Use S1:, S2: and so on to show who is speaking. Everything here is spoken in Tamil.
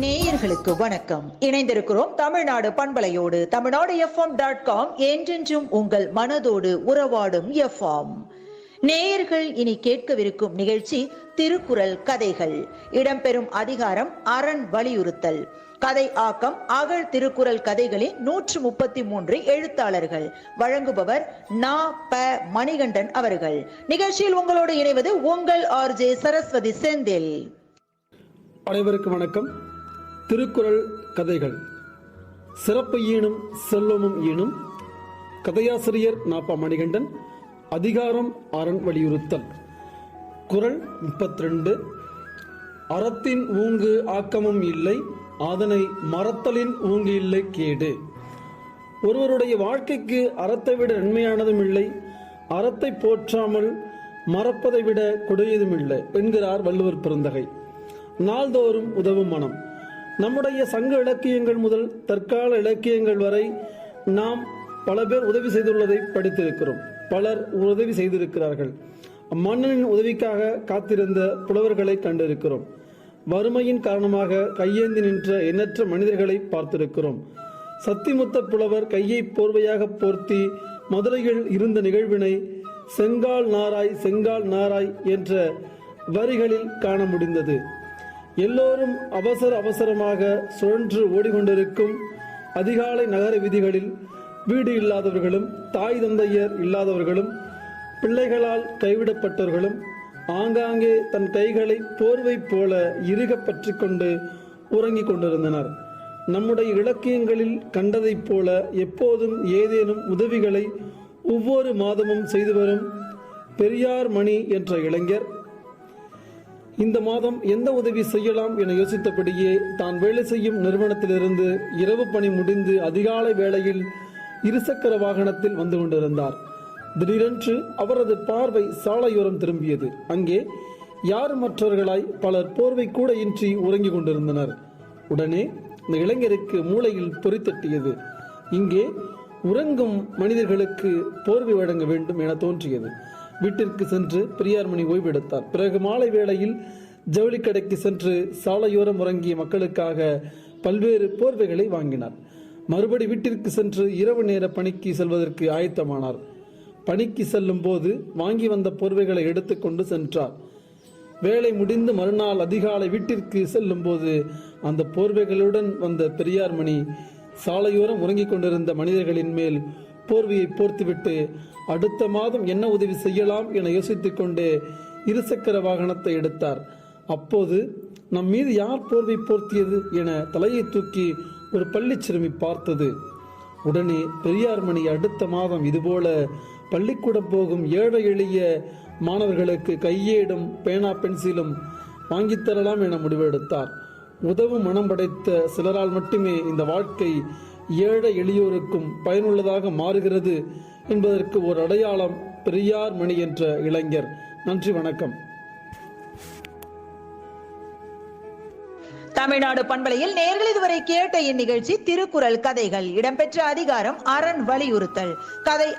S1: நேயர்களுக்கு வணக்கம். இணைந்திருக்கிறோம் தமிழ்நாடு பண்பலையோடு தமிழ்நாடு எஃப்எம் டாட் காம் என்றென்றும் உங்கள் மனதோடு உறவாடும் எஃப்எம் நேயர்கள் இனி கேட்கவிருக்கும் நிகழ்ச்சி திருக்குறள் கதைகள். இடம்பெறும் அதிகாரம் அரண் வலியுறுத்தல். கதை ஆக்கம் அகழ் திருக்குறள் கதைகளின் நூற்று முப்பத்தி மூன்று எழுத்தாளர்கள். வழங்குபவர் நா. ப. மணிகண்டன் அவர்கள். நிகழ்ச்சியில் உங்களோடு இணைவது உங்கள் ஆர்ஜே சரஸ்வதி செந்தில்.
S2: அனைவருக்கும் வணக்கம். திருக்குறள் கதைகள். சிறப்பு ஈனும் செல்வமும் ஈனும். கதையாசிரியர் நாப்பா மணிகண்டன். அதிகாரம் அரண் வலியுறுத்தல். குறள் முப்பத்தி ரெண்டு அறத்தின் ஊங்கு ஆக்கமும் இல்லை. அதனை மறத்தலின் ஊங்கு இல்லை கேடு. ஒருவருடைய வாழ்க்கைக்கு அறத்தை விட நன்மையானதும் இல்லை. அறத்தை போற்றாமல் மறப்பதை விட கொடியதும் இல்லை என்கிறார் வள்ளுவர் பிறந்தகை நாள்தோறும் உதவும் மனம். நம்முடைய சங்க இலக்கியங்கள் முதல் தற்கால இலக்கியங்கள் வரை நாம் பல பேர் உதவி செய்துள்ளதை படித்திருக்கிறோம். பலர் உதவி செய்திருக்கிறார்கள். மன்னனின் உதவிக்காக காத்திருந்த புலவர்களை கண்டிருக்கிறோம். வறுமையின் காரணமாக கையேந்தி நின்ற எண்ணற்ற மனிதர்களை பார்த்திருக்கிறோம். சத்திமுத்த புலவர் கையை போர்வையாக போர்த்தி மதுரையில் இருந்த நிகழ்வினை செங்கால் நாராய் செங்கால் நாராய் என்ற வரிகளில் காண முடிந்தது. எல்லோரும் அவசர அவசரமாக சுழன்று ஓடிக்கொண்டிருக்கும் அதிகாலை நகர விதிகளில் வீடு இல்லாதவர்களும் தாய் தந்தையர் இல்லாதவர்களும் பிள்ளைகளால் கைவிடப்பட்டவர்களும் ஆங்காங்கே தன் கைகளை போர்வை போல இறுக பற்றி கொண்டு உறங்கிக் கொண்டிருந்தனர். நம்முடைய இலக்கியங்களில் கண்டதைப் போல எப்போதும் ஏதேனும் உதவிகளை ஒவ்வொரு மாதமும் செய்து வரும் பெரியார் மணி என்ற இளைஞர் இந்த மாதம் எந்த உதவி செய்யலாம் என யோசித்தபடியே தான் வேலை செய்யும் நிறுவனத்திலிருந்து இரவு பணி முடிந்து அதிகாலை வேளையில் இருசக்கர வாகனத்தில் வந்து கொண்டிருந்தார். திடீரென்று அவரது பார்வை சாலையோரம் திரும்பியது. அங்கே யார் மற்றவர்களாய் பலர் போர்வை கூட இன்றி உறங்கிக் கொண்டிருந்தனர். உடனே இந்த இளைஞருக்கு மூளையில் பொறித்தட்டியது இங்கே உறங்கும் மனிதர்களுக்கு போர்வை வழங்க வேண்டும் என தோன்றியது. வீட்டிற்கு சென்று பெரியார்மணி ஓய்வெடுத்தார். பிறகு மாலை வேளையில் ஜவுளி கடைக்கு சென்று சாலையோரம் உறங்கிய மக்களுக்காக பல்வேறு போர்வைகளை வாங்கினார். மறுபடி வீட்டிற்கு சென்று இரவு நேர பணிக்கு செல்வதற்கு ஆயத்தமானார். பணிக்கு செல்லும் போது வாங்கி வந்த போர்வைகளை எடுத்துக்கொண்டு சென்றார். வேலை முடிந்து மறுநாள் அதிகாலை வீட்டிற்கு செல்லும் போது அந்த போர்வைகளுடன் வந்த பெரியார்மணி சாலையோரம் உறங்கிக் கொண்டிருந்த மனிதர்களின் மேல் போர்வையை போர்த்துவிட்டு அடுத்த மாதம் என்ன உதவி செய்யலாம் என யோசித்துக் கொண்டே இருசக்கர வாகனத்தை எடுத்தார். அப்போது நம் மீது யார் போர்வை போர்த்தியது என தலையை தூக்கி ஒரு பள்ளி சிறுமி பார்த்தது. உடனே பெரியார்மணி அடுத்த மாதம் இதுபோல பள்ளிக்கூடம் போகும் ஏழை எளிய மாணவர்களுக்கு கையேடும் பேனா பென்சிலும் வாங்கித்தரலாம் என முடிவெடுத்தார். உதவும் மனம் படைத்த சிலரால் மட்டுமே இந்த வாழ்க்கை ஏழை எளியோருக்கும் பயனுள்ளதாக மாறுகிறது என்பதற்கு ஒரு அடையாளம் பெரியார் மணி என்ற இளைஞர். நன்றி வணக்கம்.
S1: தமிழ்நாடு பண்பலையில் நேர்கள் இதுவரை கேட்ட இந்நிகழ்ச்சி திருக்குறள் கதைகள். இடம்பெற்ற அதிகாரம் அரண் வலியுறுத்தல். கதை